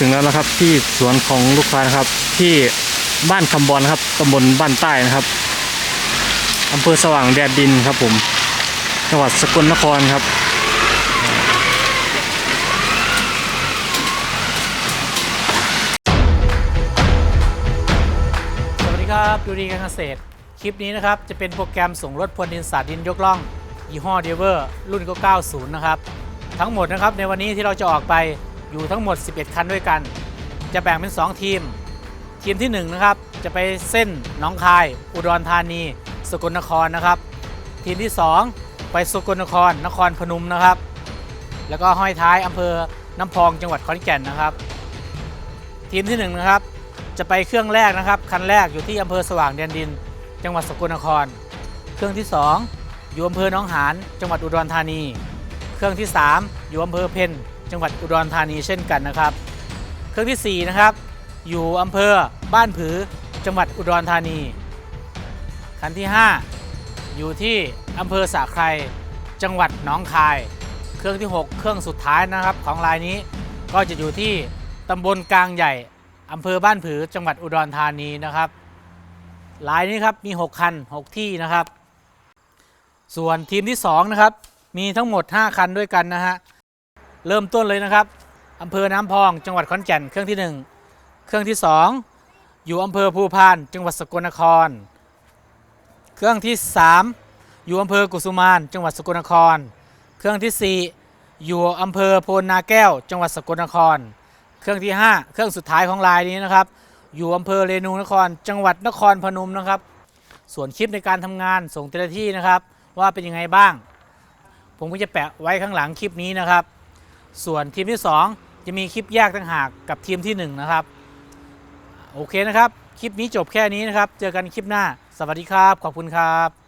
ถึงแล้วนะครับที่สวนของลูกค้านะครับ ที่บ้านคำบอลนะครับตำบลบ้านใต้นะครับอำเภอสว่างแดดดินครับผมจังหวัดสกลนครครับ สวัสดีครับดูดีการเกษตร คลิปนี้นะครับ จะเป็นโปรแกรมส่งรถพรวนดินสาดดินยกล่อง ยี่ห้อเดเวอร์รุ่นก็90 นะครับ ทั้งหมดนะครับในวันนี้ที่เราจะออกไป อยู่ทั้งหมด 11 คันด้วยกัน จะแบ่งเป็น 2 ทีม ทีมที่1นะครับจะไปเส้นหนองคาย อุดรธานี สกลนครนะครับ ทีมที่ 2 ไปสกลนคร นครพนมนะครับ แล้วก็ห้อยท้ายอำเภอน้ำพองจังหวัดขอนแก่นนะครับ ทีมที่1นะครับจะไปเครื่องแรกนะครับ คันแรกอยู่ที่อำเภอสว่างแดนดิน จังหวัดสกลนคร เครื่องที่ 2 อยู่อำเภอหนองหานจังหวัดอุดรธานี เครื่องที่ 3 อยู่อำเภอเพน จังหวัดอุดรธานีเช่นกันนะครับ เครื่องทีสี่ 4 นะครับ อยู่อำเภอบ้านผือจังหวัดอุดรธานี คันที่ 5 อยู่ที่อำเภอสะไครจังหวัดหนองคาย เครื่องที่ 6 เครื่องสุดท้ายนะครับของลายนี้ก็จะอยู่ที่ตำบลกลางใหญ่อำเภอบ้านผือจังหวัดอุดรธานีนะครับลายนี้ครับมี 6 คัน 6 ที่นะครับ ส่วนทีมที่ 2 นะครับ มีทั้งหมด 5 คันด้วยกันนะฮะ เริ่มต้นเลยนะครับอำเภอน้ำพอง จังหวัดขอนแก่นเครื่องที่ 1 เครื่องที่ 2 อยู่อำเภอภูพาน จังหวัดสกลนคร เครื่องที่ 3 อยู่อำเภอกุสุมาน จังหวัดสกลนคร เครื่องที่ 4 อยู่อำเภอโพนนาแก้ว จังหวัดสกลนคร เครื่องที่ 5 เครื่องสุดท้ายของลายนี้นะครับ อยู่อำเภอเรนูนคร จังหวัดนครพนมนะครับ ส่วนคลิปในการทำงานส่งแต่ละที่นะครับ ว่าเป็นยังไงบ้าง ผมก็จะแปะไว้ข้างหลังคลิปนี้นะครับ ส่วนทีมที่ 2 จะมีคลิปแยกต่างหากกับทีมที่ 1 นะครับ โอเคนะครับ คลิปนี้จบแค่นี้นะครับ เจอกันคลิปหน้า สวัสดีครับ ขอบคุณครับ